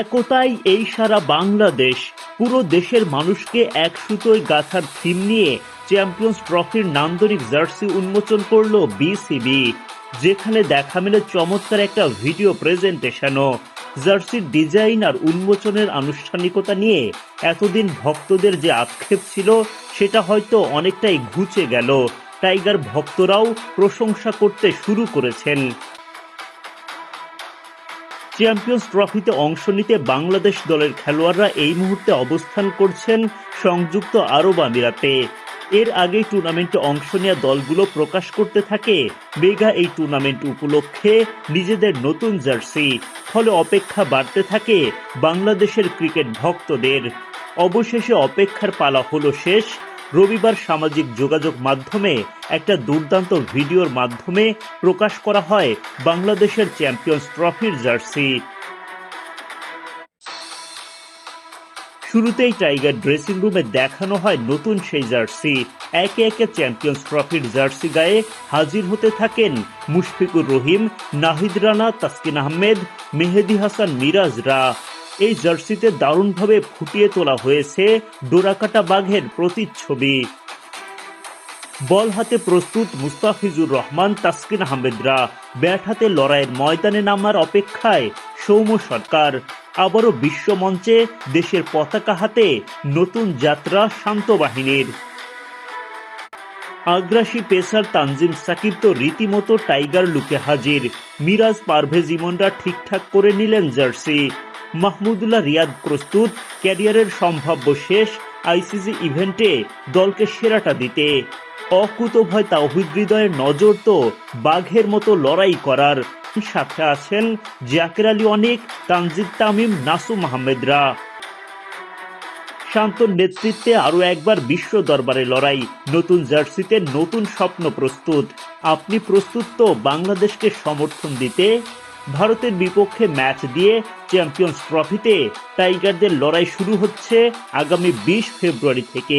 একতাই এই সারা বাংলাদেশ। পুরো দেশের মানুষকে এক সুতোয় গাথার থিম নিয়ে চ্যাম্পিয়ন্স ট্রফির নান্দনিক জার্সি উন্মোচন করল বিসিবি। যেখানে দেখা মেলে চমৎকার একটা ভিডিও প্রেজেন্টেশনও। জার্সির ডিজাইন আর উন্মোচনের আনুষ্ঠানিকতা নিয়ে এতদিন ভক্তদের যে আক্ষেপ ছিল, সেটা হয়তো অনেকটাই ঘুচে গেল। টাইগার ভক্তরাও প্রশংসা করতে শুরু করেছেন। চ্যাম্পিয়ন্স ট্রফিতে অংশ নিতে বাংলাদেশ দলের খেলোয়াড়রা এই মুহূর্তে অবস্থান করছেন সংযুক্ত আরব আমিরাতে। এর আগেই টুর্নামেন্টে অংশ নেওয়া দলগুলো প্রকাশ করতে থাকে। মেগা এই টুর্নামেন্ট উপলক্ষে নিজেদের নতুন জার্সি। ফলে অপেক্ষা বাড়তে থাকে বাংলাদেশের ক্রিকেট ভক্তদের। অবশেষে অপেক্ষার পালা হলো শেষ। রবিবার সামাজিক যোগাযোগ মাধ্যমে একটা দুর্দান্ত ভিডিওর মাধ্যমে প্রকাশ করা হয় বাংলাদেশের চ্যাম্পিয়ন্স ট্রফির জার্সি। শুরুতেই টাইগার ড্রেসিং রুমে দেখানো হয় নতুন সেই জার্সি। একে একে চ্যাম্পিয়ন্স ট্রফির জার্সি গায়ে হাজির হতে থাকেন মুশফিকুর রহিম, নাহিদ রানা, তাসকিন আহমেদ, মেহেদি হাসান মিরাজরা এই জার্সিতে দারুণভাবে ফুটিয়ে তোলা হয়েছে ডোরাকাটা বাঘের প্রতিচ্ছবি। বল হাতে প্রস্তুত মুস্তাফিজুর রহমান, তাসকিন আহমেদরা। ব্যাট হাতে লড়াইয়ের ময়দানে নামার অপেক্ষায় সৌম্য সরকার। আবারও বিশ্বমঞ্চে দেশের পতাকা হাতে নতুন যাত্রা শান্ত বাহিনীর। আগ্রাসী পেসার তানজিম সাকিব তো রীতিমতো টাইগার লুকে হাজির। মিরাজ পারভেজ ইমনরা ঠিকঠাক করে নিলেন জার্সি। মাহমুদুল্লাহ রিয়াদ প্রস্তুত, ক্যারিয়ারের সম্ভাব্য শেষ আইসিসি ইভেন্টে দলকে সেরাটা দিতে। অকুতভয় তাওহিদ হৃদয়ের নজর তো বাঘের মতো লড়াই করার। সাথে আছেন জাকের আলী অনেক, তানজিদ তামিম, নাসুম আহমেদরা। শান্তর নেতৃত্বে আরও একবার বিশ্ব দরবারে লড়াই। নতুন জার্সিতে নতুন স্বপ্ন প্রস্তুত। আপনি প্রস্তুত তো বাংলাদেশকে সমর্থন দিতে? ভারতের বিপক্ষে ম্যাচ দিয়ে চ্যাম্পিয়ন্স ট্রফিতে টাইগারদের লড়াই শুরু হচ্ছে আগামী বিশ ফেব্রুয়ারি থেকে।